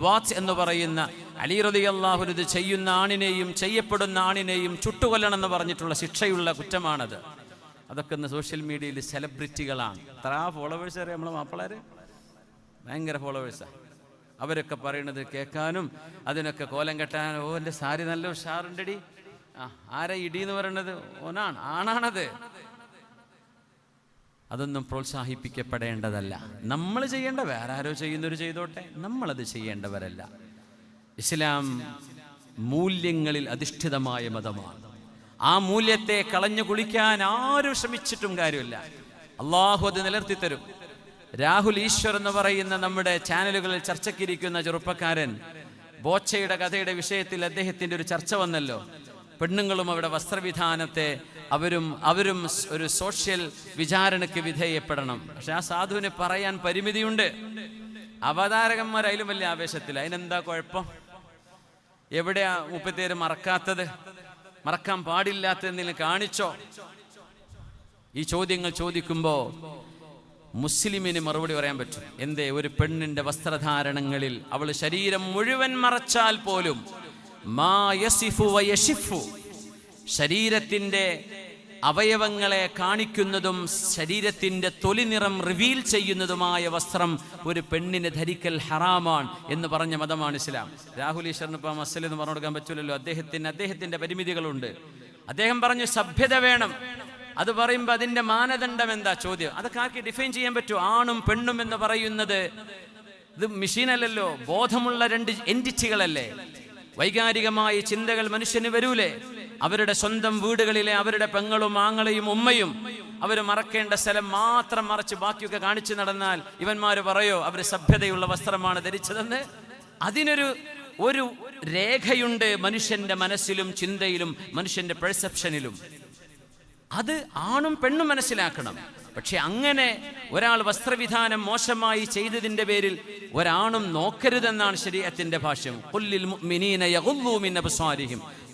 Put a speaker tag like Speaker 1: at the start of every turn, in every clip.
Speaker 1: വാത്ത് എന്ന് പറയുന്ന അലി റതി അള്ളാഹു ഇത് ചെയ്യുന്ന ആണിനെയും ചെയ്യപ്പെടുന്ന ആണിനെയും ചുട്ടുകൊല്ലണം എന്ന് പറഞ്ഞിട്ടുള്ള ശിക്ഷയുള്ള കുറ്റമാണത്. അതൊക്കെ ഇന്ന് സോഷ്യൽ മീഡിയയിൽ സെലിബ്രിറ്റികളാണ്. എത്ര ഫോളോവേഴ്സ് അറിയാം നമ്മളെ മാപ്പിളാര്? ഭയങ്കര ഫോളോവേഴ്സാണ് അവരൊക്കെ പറയണത് കേൾക്കാനും അതിനൊക്കെ കോലം കെട്ടാനും ഓ എന്റെ സാരി നല്ല ഉഷാറുണ്ടടി. ആ ആരാ ഇടി എന്ന് പറയണത്? ഓനാണ് ആണാണത്. അതൊന്നും പ്രോത്സാഹിപ്പിക്കപ്പെടേണ്ടതല്ല. നമ്മൾ ചെയ്യേണ്ട വേറെ ആരോ ചെയ്യുന്നവർ ചെയ്തോട്ടെ നമ്മളത് ചെയ്യേണ്ടവരല്ല. ഇസ്ലാം മൂല്യങ്ങളിൽ അധിഷ്ഠിതമായ മതമാണ്. ആ മൂല്യത്തെ കളഞ്ഞു കുളിക്കാൻ ആരും ശ്രമിച്ചിട്ടും കാര്യമില്ല. അള്ളാഹു അത് നിലർത്തിത്തരും രാഹുൽ ഈശ്വർ എന്ന് പറയുന്ന നമ്മുടെ ചാനലുകളിൽ ചർച്ചയ്ക്കിരിക്കുന്ന ചെറുപ്പക്കാരൻ ബോച്ചയുടെ കഥയുടെ വിഷയത്തിൽ അദ്ദേഹത്തിന്റെ ഒരു ചർച്ച വന്നല്ലോ. പെണ്ണുങ്ങളും അവിടെ വസ്ത്രവിധാനത്തെ അവരും അവരും ഒരു സോഷ്യൽ വിചാരണയ്ക്ക് വിധേയപ്പെടണം. പക്ഷെ ആ സാധുവിന് പറയാൻ പരിമിതിയുണ്ട്. അവതാരകന്മാർ അതിലും വലിയ ആവേശത്തിൽ അതിനെന്താ കുഴപ്പം? എവിടെയാ മുപ്പത്തേര് മറക്കാത്തത്? മറക്കാൻ പാടില്ലാത്തതെന്തെങ്കിലും കാണിച്ചോ? ഈ ചോദ്യങ്ങൾ ചോദിക്കുമ്പോൾ മുസ്ലിമിന് മറുപടി പറയാൻ പറ്റും. എന്തേ ഒരു പെണ്ണിന്റെ വസ്ത്രധാരണങ്ങളിൽ അവൾ ശരീരം മുഴുവൻ മറച്ചാൽ പോലും മാ യസിഫു അവയവങ്ങളെ കാണിക്കുന്നതും ശരീരത്തിന്റെ തൊലി നിറം റിവീൽ ചെയ്യുന്നതുമായ വസ്ത്രം ഒരു പെണ്ണിന് ധരിക്കൽ ഹറാമാണ് എന്ന് പറഞ്ഞ മതമാണ് ഇസ്ലാം. രാഹുൽ ഈശ്വറിന് ഇപ്പം മസൽ എന്ന് പറഞ്ഞു കൊടുക്കാൻ പറ്റില്ലല്ലോ അദ്ദേഹത്തിന് അദ്ദേഹത്തിന്റെ പരിമിതികളുണ്ട്. അദ്ദേഹം പറഞ്ഞു സഭ്യത വേണം. അത് പറയുമ്പോൾ അതിന്റെ മാനദണ്ഡം എന്താ? ചോദ്യം. അതൊക്കെ ആക്കി ഡിഫൈൻ ചെയ്യാൻ പറ്റുമോ ആണും പെണ്ണും എന്ന് പറയുന്നത് ഇത് മെഷീനല്ലല്ലോ ബോധമുള്ള രണ്ട് എന്റിറ്റികളല്ലേ വൈകാരികമായ ചിന്തകൾ മനുഷ്യന് വരൂലേ. അവരുടെ സ്വന്തം വീടുകളിലെ അവരുടെ പെങ്ങളും ആങ്ങളെയും ഉമ്മയും അവർ മറക്കേണ്ട സ്ഥലം മാത്രം മറച്ച് ബാക്കിയൊക്കെ കാണിച്ചു നടന്നാൽ ഇവന്മാർ പറയോ അവർ സഭ്യതയുള്ള വസ്ത്രമാണ് ധരിച്ചതെന്ന്? അതിനൊരു ഒരു രേഖയുണ്ട് മനുഷ്യന്റെ മനസ്സിലും ചിന്തയിലും മനുഷ്യന്റെ പെർസെപ്ഷനിലും അത് ആണും പെണ്ണും മനസ്സിലാക്കണം. പക്ഷെ അങ്ങനെ ഒരാൾ വസ്ത്രവിധാനം മോശമായി ചെയ്തതിന്റെ പേരിൽ ഒരാണും നോക്കരുതെന്നാണ് ശരീരത്തിന്റെ ഭാഷ്യം.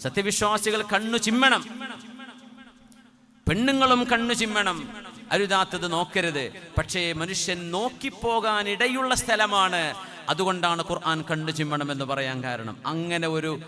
Speaker 1: സത്യവിശ്വാസികൾ കണ്ണു ചിമ്മണം. പെണ്ണുങ്ങളും കണ്ണു ചിമ്മണം. അരുതാത്തത് നോക്കരുത്. പക്ഷേ മനുഷ്യൻ നോക്കിപ്പോകാൻ ഇടയുള്ള സ്ഥലമാണ്. അതുകൊണ്ടാണ് ഖുർആൻ കണ്ണു ചിമ്മണം എന്ന് പറയാൻ കാരണം. അങ്ങനെ ഒരു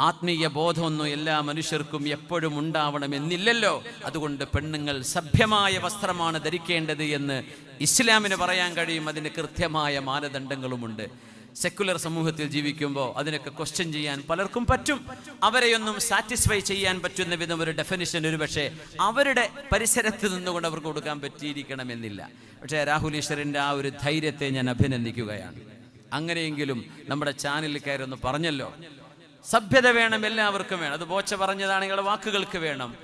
Speaker 1: ആത്മീയ ബോധമൊന്നും എല്ലാ മനുഷ്യർക്കും എപ്പോഴും ഉണ്ടാവണമെന്നില്ലല്ലോ. അതുകൊണ്ട് പെണ്ണുങ്ങൾ സഭ്യമായ വസ്ത്രമാണ് ധരിക്കേണ്ടത് എന്ന് ഇസ്ലാമിന് പറയാൻ കഴിയും. അതിന് കൃത്യമായ മാനദണ്ഡങ്ങളുമുണ്ട്. സെക്കുലർ സമൂഹത്തിൽ ജീവിക്കുമ്പോൾ അതിനൊക്കെ ക്വസ്റ്റ്യൻ ചെയ്യാൻ പലർക്കും പറ്റും. അവരെയൊന്നും സാറ്റിസ്ഫൈ ചെയ്യാൻ പറ്റുന്ന വിധം ഒരു ഡെഫിനിഷൻ ഒരു പക്ഷേ അവരുടെ പരിസരത്ത് നിന്നുകൊണ്ട് അവർക്ക് കൊടുക്കാൻ പറ്റിയിരിക്കണമെന്നില്ല. പക്ഷേ രാഹുൽ ഈശ്വറിന്റെ ആ ഒരു ധൈര്യത്തെ ഞാൻ അഭിനന്ദിക്കുകയാണ്. അങ്ങനെയെങ്കിലും നമ്മുടെ ചാനലിൽ കയറി ഒന്ന് പറഞ്ഞല്ലോ. സഭ്യത വേണം എല്ലാവർക്കും വേണം. അത് ബോച്ച പറഞ്ഞതാണെങ്കിൽ വാക്കുകൾക്ക് വേണം.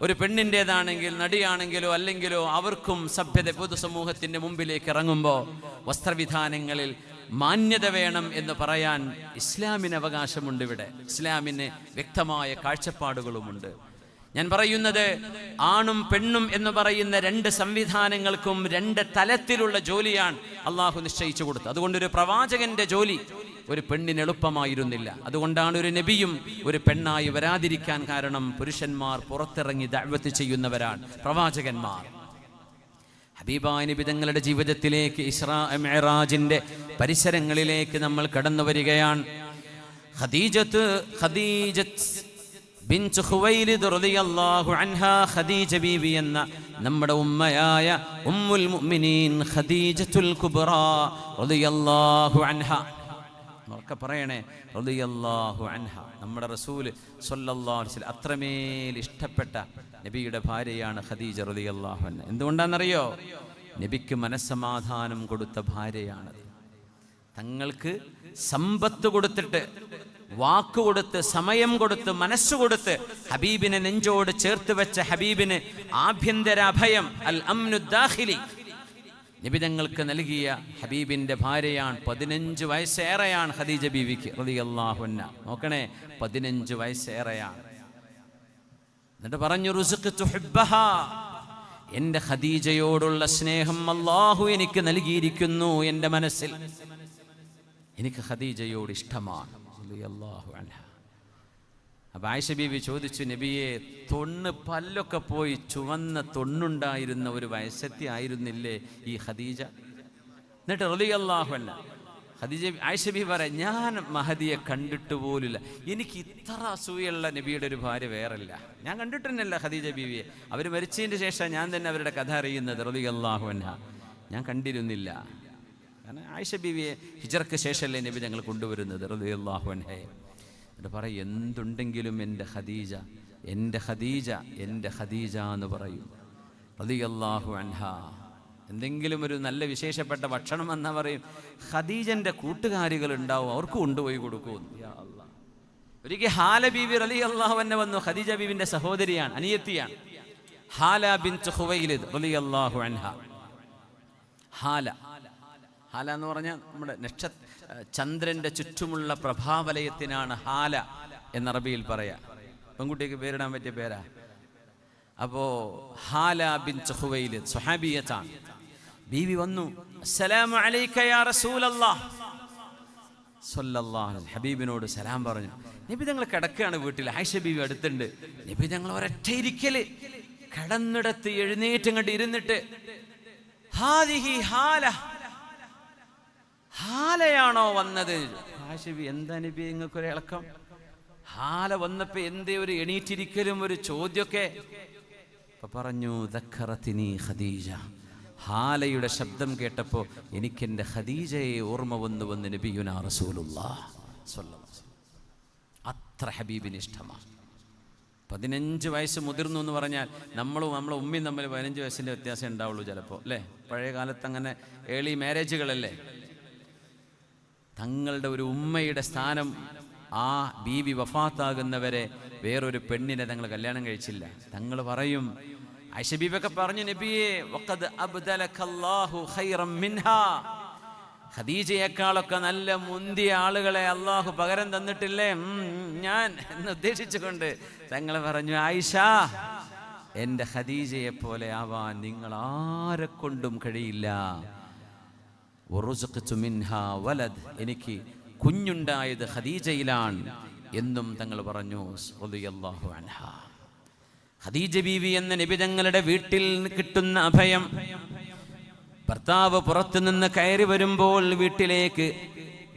Speaker 1: ഒരു പെണ്ണിന്റെതാണെങ്കിൽ നടിയാണെങ്കിലോ അല്ലെങ്കിലോ അവർക്കും സഭ്യത പൊതുസമൂഹത്തിന്റെ മുമ്പിലേക്ക് ഇറങ്ങുമ്പോൾ വസ്ത്രവിധാനങ്ങളിൽ മാന്യത വേണം എന്ന് പറയാൻ ഇസ്ലാമിന് അവകാശമുണ്ട് ഇവിടെ. ഇസ്ലാമിന് വ്യക്തമായ കാഴ്ചപ്പാടുകളുമുണ്ട്. ഞാൻ പറയുന്നത് ആണും പെണ്ണും എന്ന് പറയുന്ന രണ്ട് സംവിധാനങ്ങൾക്കും രണ്ട് തലത്തിലുള്ള ജോലിയാണ് അള്ളാഹു നിശ്ചയിച്ചു കൊടുത്തത്. അതുകൊണ്ട് ഒരു പ്രവാചകന്റെ ജോലി ഒരു പെണ്ണിന് എളുപ്പമായിരുന്നില്ല. അതുകൊണ്ടാണ് ഒരു നബിയും ഒരു പെണ്ണായി വരാതിരിക്കാൻ കാരണം പുരുഷന്മാർ പുറത്തിറങ്ങി ദഅവത്ത് ചെയ്യുന്നവരാണ് പ്രവാചകന്മാർ. ഹബീബായ തങ്ങളുടെ ജീവിതത്തിലേക്ക് ഇസ്രാ മെഹറാജിന്റെ പരിസരങ്ങളിലേക്ക് നമ്മൾ കടന്നു വരികയാണ്. ഖദീജത്ത് ഖദീജത്ത് ബിൻത് ഖുവൈലിദ് റളിയല്ലാഹു അൻഹാ ഖദീജ ബീവി എന്ന നമ്മുടെ ഉമ്മയായ ഉമ്മുൽ മുഅ്മിനീൻ ഖദീജത്തുൽ കുബ്ര റളിയല്ലാഹു അൻഹാ. ഒക്കെ പറയണേ റളിയല്ലാഹു അൻഹ. നമ്മുടെ റസൂൽ സല്ലല്ലാഹു അലൈഹി വസല്ലം അത്രമേൽ ഇഷ്ടപ്പെട്ട നബിയുടെ ഭാര്യയാണ് ഖദീജ റളിയല്ലാഹു അൻഹ. എന്തുകൊണ്ടാണെന്നറിയോ നബിക്ക് മനസ്സമാധാനം കൊടുത്ത ഭാര്യയാണ് തങ്ങൾക്ക് സമ്പത്ത് കൊടുത്തിട്ട് വാക്ക് കൊടുത്ത് സമയം കൊടുത്ത് മനസ്സുകൊടുത്ത് ഹബീബിനെ നെഞ്ചോട് ചേർത്ത് വെച്ച ഹബീബിന് ആഭ്യന്തര അഭയം അൽ അംനുദ്ദാഹിലി നിബിതങ്ങൾക്ക് നൽകിയ ഹബീബിന്റെ ഭാര്യയാണ് പതിനഞ്ച് വയസ്സേറെയാണ് ഖദീജ ബീവിക്ക് റളിയല്ലാഹുന്ന നോക്കണേ പതിനഞ്ച് വയസ്സേറെയാണ്. എന്നിട്ട് പറഞ്ഞു റുസുഖ്തു തുഹിബ്ബഹ. എന്റെ ഖദീജയോടുള്ള സ്നേഹം അള്ളാഹു എനിക്ക് നൽകിയിരിക്കുന്നു എന്റെ മനസ്സിൽ. എനിക്ക് ഖദീജയോട് ഇഷ്ടമാണ്. റളിയല്ലാഹു അൻഹ. ബീവി ചോദിച്ചു നബിയെ തൊണ്ണ് പല്ലൊക്കെ പോയി ചുവന്ന തൊണ്ണുണ്ടായിരുന്ന ഒരു വയസ്സത്തി ആയിരുന്നില്ലേ ഈ ഖദീജ? എന്നിട്ട് റളിയല്ലാഹു അൻഹ ഖദീജ ആയിഷ ബി പറയാം ഞാൻ മഹദിയെ കണ്ടിട്ട് പോലില്ല എനിക്ക് ഇത്ര അസൂയുള്ള നബിയുടെ ഒരു ഭാര്യ വേറല്ല. ഞാൻ കണ്ടിട്ട് തന്നെയല്ല ഖദീജ ബീവിയെ. അവർ മരിച്ചതിന് ശേഷം ഞാൻ തന്നെ അവരുടെ കഥ അറിയുന്നത്. റളിയല്ലാഹു അൻഹ ഞാൻ കണ്ടിരുന്നില്ല. കാരണം ആയിഷ ബീവിയെ ഹിജർക്ക് ശേഷമല്ലേ നബി ഞങ്ങൾ കൊണ്ടുവരുന്നത്? എന്നിട്ട് പറയും എന്തുണ്ടെങ്കിലും എന്റെ ഖദീജ എന്റെ ഖദീജ എന്റെ ഖദീജ എന്ന് പറയും. റബി അൻഹ. എന്തെങ്കിലും ഒരു നല്ല വിശേഷപ്പെട്ട ഭക്ഷണം എന്നാ പറയും ഖദീജന്റെ കൂട്ടുകാരികൾ ഉണ്ടാവും അവർക്ക് കൊണ്ടുപോയി കൊടുക്കും. ഒരിക്കൽ ഹാല ബീവി റലി അള്ളാഹു എന്നെ വന്നു. ഖദീജ ബീവിന്റെ സഹോദരിയാണ് അനിയത്തിയാണ്. ഹാല ബിൻ റലി അള്ളാഹു അൻഹ. ഹാല. ഹാല എന്ന് പറഞ്ഞാൽ നമ്മുടെ നക്ഷ ചന്ദ്രന്റെ ചുറ്റുമുള്ള പ്രഭാവലയത്തിനാണ് ഹാല എന്ന അറബിയിൽ പറയാ. പെൺകുട്ടിക്ക് പേരിടാൻ പറ്റിയ പേരാ. അപ്പോ ഹാല ബിൻ ചഹുവയിൽ സുഹാബിയത്താണ് ബീവി വന്നു ഹബീബിനോട് സലാം പറഞ്ഞു. നബി ഞങ്ങൾ കിടക്കുകയാണ് വീട്ടിൽ ആയിഷ ബീവി അടുത്തുണ്ട്. നബി ഞങ്ങൾ ഒരൊറ്റ ഇരിക്കൽ കിടന്നിടത്ത് എഴുന്നേറ്റ് അങ്ങോട്ട് ഇരുന്നിട്ട് ഹാദിഹി ഹാല ഹാലയാണോ വന്നത്? ഹാഷിബി ബി എന്താ നബി നിങ്ങൾക്കൊരു ഇളക്കം? ഹാല വന്നപ്പോ എന്തേ ഒരു എണീറ്റിരിക്കലും ഒരു ചോദ്യമൊക്കെ? പറഞ്ഞു ദഖറത്തിനി ഖദീജ. ഹാലയുടെ ശബ്ദം കേട്ടപ്പോൾ എനിക്കെന്റെ ഖദീജയെ ഓർമ്മ വന്നു വന്ന് നബിയുന. അത്ര ഹബീബിന് ഇഷ്ടമാണ് പതിനഞ്ച് വയസ്സ് മുതിർന്നു എന്ന് പറഞ്ഞാൽ നമ്മളും നമ്മളെ ഉമ്മയും തമ്മിൽ പതിനഞ്ച് വയസ്സിന്റെ വ്യത്യാസം ഉണ്ടാവുള്ളൂ ചിലപ്പോ അല്ലേ? പഴയ കാലത്ത് അങ്ങനെ ഏളി മാരേജുകളല്ലേ തങ്ങളുടെ ഒരു ഉമ്മയുടെ സ്ഥാനം ആ ബീവി വഫാത്താകുന്നവരെ വേറൊരു പെണ്ണിനെ തങ്ങൾ കല്യാണം കഴിച്ചില്ല. തങ്ങൾ പറയും ഐഷബീബൊക്കെ പറഞ്ഞു നബിയെ നല്ല മുന്തിയ ആളുകളെ അള്ളാഹു പകരം തന്നിട്ടില്ലേ? ഞാൻ എന്ന് ഉദ്ദേശിച്ചുകൊണ്ട് തങ്ങൾ പറഞ്ഞു ആയിഷ എന്റെ ഖദീജയെ പോലെ ആവാൻ നിങ്ങൾ ആരെ കൊണ്ടും കഴിയില്ല. എനിക്ക് കുഞ്ഞുണ്ടായത് ഖദീജയിലാണ് എന്നും തങ്ങൾ പറഞ്ഞു റളിയല്ലാഹു അൻഹ. ഖദീജ ബീവി എന്ന നിബിതങ്ങളുടെ വീട്ടിൽ കിട്ടുന്ന അഭയം ഭർത്താവ് പുറത്തുനിന്ന് കയറി വരുമ്പോൾ വീട്ടിലേക്ക്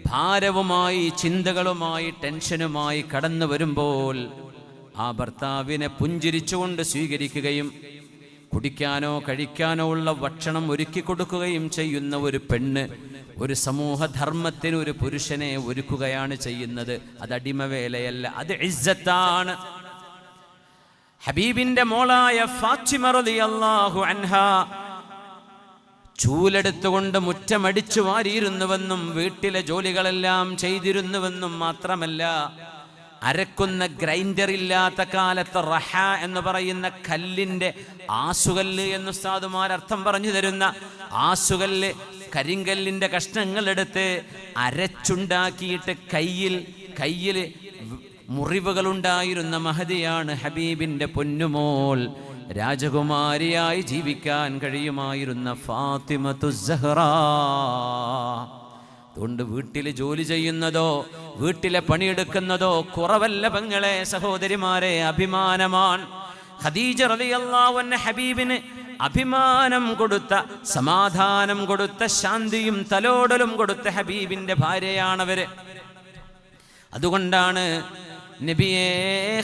Speaker 1: ഭാരവുമായി ചിന്തകളുമായി ടെൻഷനുമായി കടന്നു വരുമ്പോൾ ആ ഭർത്താവിനെ പുഞ്ചിരിച്ചുകൊണ്ട് സ്വീകരിക്കുകയും കുടിക്കാനോ കഴിക്കാനോ ഉള്ള ഭക്ഷണം ഒരുക്കി കൊടുക്കുകയും ചെയ്യുന്ന ഒരു പെണ്ണ് ഒരു സമൂഹധർമ്മത്തിന് ഒരു പുരുഷനെ ഒരുക്കുകയാണ് ചെയ്യുന്നത്. അത് അടിമവേലയല്ല അത് ഇസ്സത്താണ്. ഹബീബിന്റെ മോളായ ഫാത്തിമ റളിയല്ലാഹു അൻഹ ചൂലെടുത്തുകൊണ്ട് മുറ്റമടിച്ചു വാരിയിരുന്നുവെന്നും വീട്ടിലെ ജോലികളെല്ലാം ചെയ്തിരുന്നുവെന്നും മാത്രമല്ല അരക്കുന്ന ഗ്രൈൻഡർ ഇല്ലാത്ത കാലത്ത് റഹ എന്ന് പറയുന്ന കല്ലിന്റെ ആസുകല്ല് എന്ന് ഉസ്താദുമാർ അർത്ഥം പറഞ്ഞു തരുന്ന ആസുകല്ല് കരിങ്കല്ലിന്റെ കഷ്ണങ്ങൾ എടുത്ത് അരച്ചുണ്ടാക്കിയിട്ട് കയ്യിൽ കയ്യിൽ മുറിവുകളുണ്ടായിരുന്ന മഹതിയാണ് ഹബീബിന്റെ പൊന്നുമോൾ. രാജകുമാരിയായി ജീവിക്കാൻ കഴിയുമായിരുന്ന ഫാത്തിമത്തു സഹ്റ അതുകൊണ്ട് വീട്ടിൽ ജോലി ചെയ്യുന്നതോ വീട്ടിലെ പണിയെടുക്കുന്നതോ കുറവല്ല പെങ്ങളെ സഹോദരിമാരെ അഭിമാനമാണ്. ഖദീജ റളിയല്ലാഹു അൻഹ ഹബീബിന് അഭിമാനം കൊടുത്ത സമാധാനം കൊടുത്ത ശാന്തിയും തലോടലും കൊടുത്ത ഹബീബിന്റെ ഭാര്യയാണവര്. അതുകൊണ്ടാണ് നബിയെ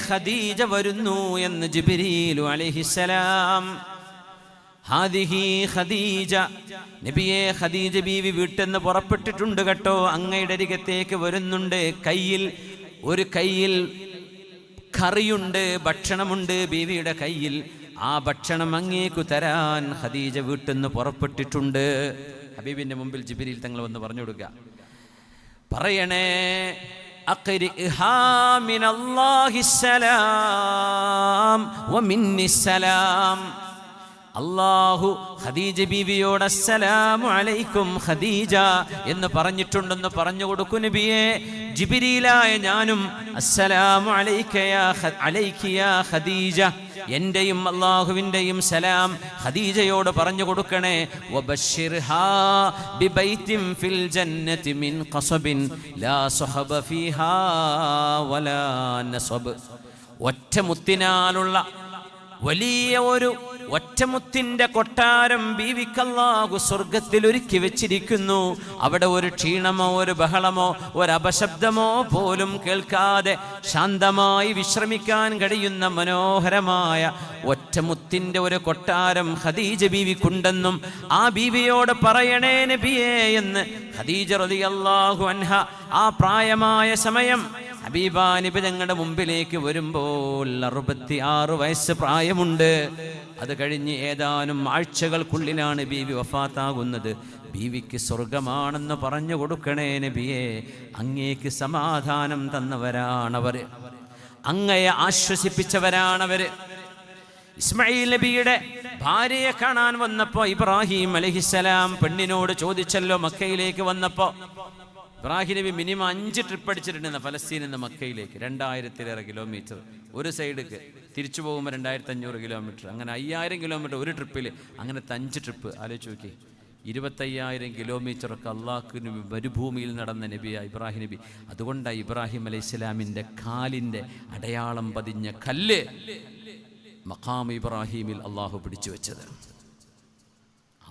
Speaker 1: ഖദീജ വരുന്നു എന്ന് ജിബിരിയിലു അലൈഹിസ്സലാം ഹാദിഹി ഖദീജ. നബിയെ ഖദീജ ബീവി വീട്ടെന്ന് പുറപ്പെട്ടിട്ടുണ്ട് കേട്ടോ. അങ്ങയുടെ അരികത്തേക്ക് വരുന്നുണ്ട്. കയ്യിൽ ഒരു കയ്യിൽ കറിയുണ്ട് ഭക്ഷണമുണ്ട് ബീവിയുടെ കയ്യിൽ. ആ ഭക്ഷണം അങ്ങേക്കു തരാൻ ഖദീജ വീട്ടെന്ന് പുറപ്പെട്ടിട്ടുണ്ട്. ഹബീബിന്റെ മുമ്പിൽ ജിബിരിയിൽ തങ്ങൾ വന്ന് പറഞ്ഞു കൊടുക്കുക. പറയണേ അക്കരി അള്ളാഹു ഖദീജ ബീവിയോട് അസ്സലാമു അലൈക്കും ഖദീജ എന്ന് പറഞ്ഞിട്ടുണ്ടെന്ന് പറഞ്ഞു കൊടുക്കു നബിയെ. ജിബിരിയിലായ ഞാനും അസ്സലാമു അലൈക്കയാ യാ ഖ- അലൈക യാ ഖദീജ. എന്റെയും അള്ളാഹുവിന്റെയും സലാം ഖദീജയോട് പറഞ്ഞു കൊടുക്കണേ. ഫിൽ മിൻ ലാ സഹബ ഫീഹാ വലാ നസബ്. ഒറ്റ മുത്തിനാലുള്ള വലിയ ഒരു ഒറ്റമുത്തിന്റെ കൊട്ടാരം ബീവിക്കല്ലാഹു സ്വർഗത്തിൽ ഒരുക്കി വെച്ചിരിക്കുന്നു. അവിടെ ഒരു ക്ഷീണമോ ഒരു ബഹളമോ ഒരു അപശബ്ദമോ പോലും കേൾക്കാതെ ശാന്തമായി വിശ്രമിക്കാൻ കഴിയുന്ന മനോഹരമായ ഒറ്റമുത്തിന്റെ ഒരു കൊട്ടാരം ഖദീജ ബീവിക്കുണ്ടെന്നും ആ ബീവിയോട് പറയണേ നബിയേ എന്ന് ഖദീജ റളിയല്ലാഹു അൻഹ ആ പ്രായമായ സമയം ഹബീബാ ഞങ്ങളുടെ മുമ്പിലേക്ക് വരുമ്പോൾ അറുപത്തി ആറ് വയസ്സ് പ്രായമുണ്ട്. അത് കഴിഞ്ഞ് ഏതാനും ആഴ്ചകൾക്കുള്ളിലാണ് ബീവി വഫാത്താകുന്നത്. ബീവിക്ക് സ്വർഗമാണെന്ന് പറഞ്ഞു കൊടുക്കണേ നബിയെ അങ്ങേക്ക് സമാധാനം തന്നവരാണവർ അങ്ങയെ ആശ്വസിപ്പിച്ചവരാണവർ ഇസ്മായിൽ നബിയുടെ ഭാര്യയെ കാണാൻ വന്നപ്പോ ഇബ്രാഹിം അലഹിസലാം പെണ്ണിനോട് ചോദിച്ചല്ലോ മക്കയിലേക്ക് വന്നപ്പോ ഇബ്രാഹിം നബി മിനിമം അഞ്ച് ട്രിപ്പ് അടിച്ചിട്ടുണ്ട് ഫലസ്തീനിൽ നിന്ന് മക്കയിലേക്ക്. രണ്ടായിരത്തിലേറെ കിലോമീറ്റർ ഒരു സൈഡിക്ക് തിരിച്ചു പോകുമ്പോൾ രണ്ടായിരത്തി അഞ്ഞൂറ് കിലോമീറ്റർ അങ്ങനെ അയ്യായിരം കിലോമീറ്റർ ഒരു ട്രിപ്പിൽ അങ്ങനെ അഞ്ച് ട്രിപ്പ് ആലോചിച്ച് നോക്കി. ഇരുപത്തയ്യായിരം കിലോമീറ്ററൊക്കെ അള്ളാഹുവിന് മരുഭൂമിയിൽ നടന്ന നബിയ ഇബ്രാഹിം നബി. അതുകൊണ്ടാണ് ഇബ്രാഹിം അലൈഹി ഇസ്ലാമിന്റെ കാലിന്റെ അടയാളം പതിഞ്ഞ കല്ല് മഖാം ഇബ്രാഹിമിൽ അള്ളാഹു പിടിച്ചു വെച്ചത്.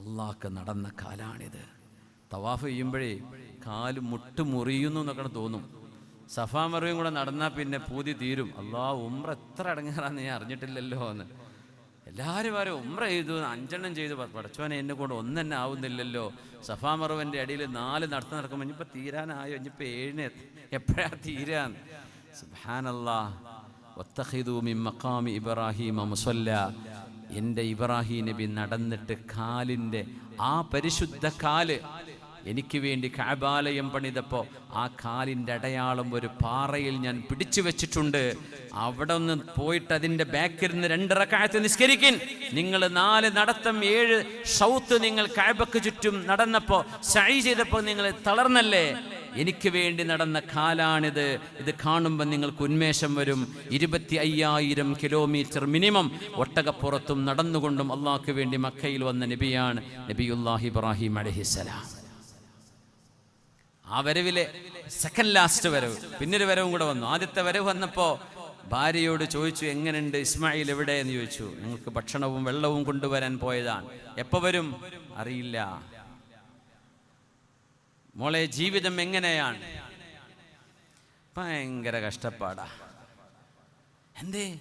Speaker 1: അള്ളാഹ്ക്ക് നടന്ന കാലാണിത്. തവാഫ് ചെയ്യുമ്പോഴേ കാൽ മുട്ട് മുറിയുന്നു എന്നൊക്കെ തോന്നും. സഫാ മറിയും കൂടെ നടന്നാൽ പിന്നെ പൂതി തീരും. അള്ളാ ഉമ്ര എത്ര അടങ്ങാറാന്ന് ഞാൻ അറിഞ്ഞിട്ടില്ലല്ലോ എന്ന്. എല്ലാവരും വരെ ഉമ്ര ചെയ്തു അഞ്ചെണ്ണം ചെയ്തു. പടച്ചോനെ എന്നെ കൊണ്ട് ഒന്നെന്നെ ആവുന്നില്ലല്ലോ. സഫാ മറുവിന്റെ അടിയിൽ നാല് നടത്തം നടക്കുമ്പോൾ ഇനിയിപ്പോൾ തീരാനായോ? ഇനിയിപ്പോൾ ഏഴിന് എപ്പോഴാ തീരാൻ സുബാനല്ലാ വത്തഖിദു മിൻ മഖാമി ഇബ്രാഹിമ മുസല്ല. എന്റെ ഇബ്രാഹിം നബി നടന്നിട്ട് കാലിന്റെ ആ പരിശുദ്ധ കാൽ എനിക്ക് വേണ്ടി കാബാലയം പണിതപ്പോൾ ആ കാലിന്റെ അടയാളം ഒരു പാറയിൽ ഞാൻ പിടിച്ചു വെച്ചിട്ടുണ്ട്. അവിടെ ഒന്ന് പോയിട്ട് അതിന്റെ ബാക്കിൽ നിന്ന് കാലത്ത് നിസ്കരിക്കിൻ. നിങ്ങൾ നാല് നടത്തം ഏഴ് ഷൗത്ത് നിങ്ങൾ കാബക്ക് ചുറ്റും നടന്നപ്പോൾ സൈ ചെയ്തപ്പോൾ നിങ്ങൾ തളർന്നല്ലേ? എനിക്ക് വേണ്ടി നടന്ന കാലാണിത്. ഇത് കാണുമ്പോൾ നിങ്ങൾക്ക് ഉന്മേഷം വരും. ഇരുപത്തി അയ്യായിരം കിലോമീറ്റർ മിനിമം ഒട്ടകപ്പുറത്തും നടന്നുകൊണ്ടും അള്ളാഹ്ക്ക് വേണ്ടി മക്കയിൽ വന്ന നബിയാണ് നബിയുല്ലാഹി ഇബ്രാഹിം അലഹിസലാം ആ വരവിലെ സെക്കൻഡ് ലാസ്റ്റ് വരവ്. പിന്നൊരു വരവും കൂടെ വന്നു. ആദ്യത്തെ വരവ് വന്നപ്പോൾ ഭാര്യയോട് ചോദിച്ചു എങ്ങനെയുണ്ട് ഇസ്മായിൽ എവിടെ? എന്ന് ചോദിച്ചു. ഞങ്ങൾക്ക് ഭക്ഷണവും വെള്ളവും കൊണ്ടുവരാൻ പോയതാണ്. എപ്പോൾ വരും? അറിയില്ല. മോളെ ജീവിതം എങ്ങനെയാണ്? ഭയങ്കര കഷ്ടപ്പാടാ. എന്തേ?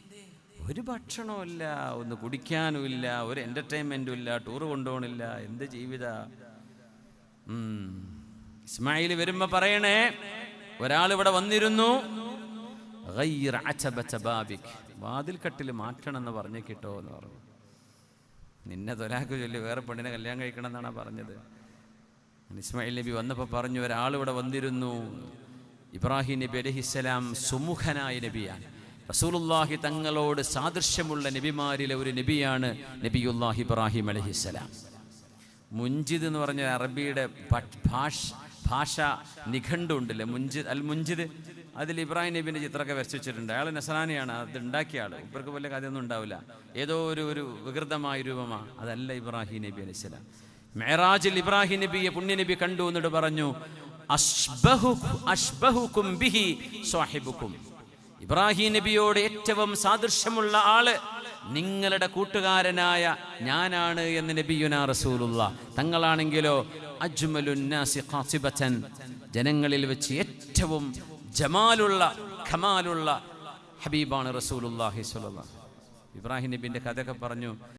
Speaker 1: ഒരു ഭക്ഷണമില്ല ഒന്ന് കുടിക്കാനും ഇല്ല ഒരു എന്റർടൈൻമെന്റും ഇല്ല ടൂർ കൊണ്ടുപോകണില്ല. എന്ത് ജീവിത? ഇസ്മായിൽ വരുമ്പോ പറയണേ ഒരാൾ ഇവിടെ വന്നിരുന്നു ഗയ്ർ അചബച ബാബിക്. വാതിൽ കട്ടിൽ മാറ്റണം എന്ന് പറഞ്ഞു കിട്ടോ എന്ന് പറഞ്ഞു. നിന്നെ തൊലാക്ക് ചൊല്ലി വേറെ പെണ്ണിനെ കല്യാണം കഴിക്കണം എന്നാണ് പറഞ്ഞത്. ഇസ്മായിൽ നബി വന്നപ്പോൾ പറഞ്ഞു ഒരാൾ ഇവിടെ വന്നിരുന്നു ഇബ്രാഹിം നബി അലഹിസ്സലാം സുമുഖനായ നബിയാണ്. റസൂലുള്ളാഹി തങ്ങളോട് സാദൃശ്യമുള്ള നബിമാരിലെ ഒരു നബിയാണ് നബിയുല്ലാഹി ഇബ്രാഹിം അലഹിസ്സലാം മുഞ്ചിദ് എന്ന് പറഞ്ഞ അറബിയുടെ ഭാഷ ഭാഷ നിഘണ്ടുണ്ടല്ലേ? മുഞ്ചിദ് അൽ മുഞ്ചിദ്. അതിൽ ഇബ്രാഹിം നബിന്റെ ചിത്രമൊക്കെ വെച്ചിട്ടുണ്ട്. അയാൾ നസറാനിയാണ്. അത് ഉണ്ടാക്കിയ ആൾ ഇവർക്ക് വലിയ കഥയൊന്നും ഉണ്ടാവില്ല. ഏതോ ഒരു ഒരു വികൃതമായ രൂപമാണ് അതല്ല ഇബ്രാഹിം നബി അലൈഹി സ്വലാം. മെഹറാജിൽ ഇബ്രാഹിം നബിയെ പുണ്യ നബി കണ്ടു എന്നിട്ട് പറഞ്ഞു ഇബ്രാഹിം നബിയോട് ഏറ്റവും സാദൃശ്യമുള്ള ആൾ നിങ്ങളുടെ കൂട്ടുകാരനായ ഞാനാണ് എന്ന് നബിയുന റസൂലുള്ള. തങ്ങളാണെങ്കിലോ അജ്മലുന്നാസി ഖാതിബതൻ ജനങ്ങളിൽ വെച്ച് ഏറ്റവും ജമാലുള്ള ഖമാലുള്ള ഹബീബാണ് റസൂലുള്ളാഹി സ്വല്ലല്ലാഹു ഇബ്രാഹിം നബിന്റെ കഥയൊക്കെ പറഞ്ഞു.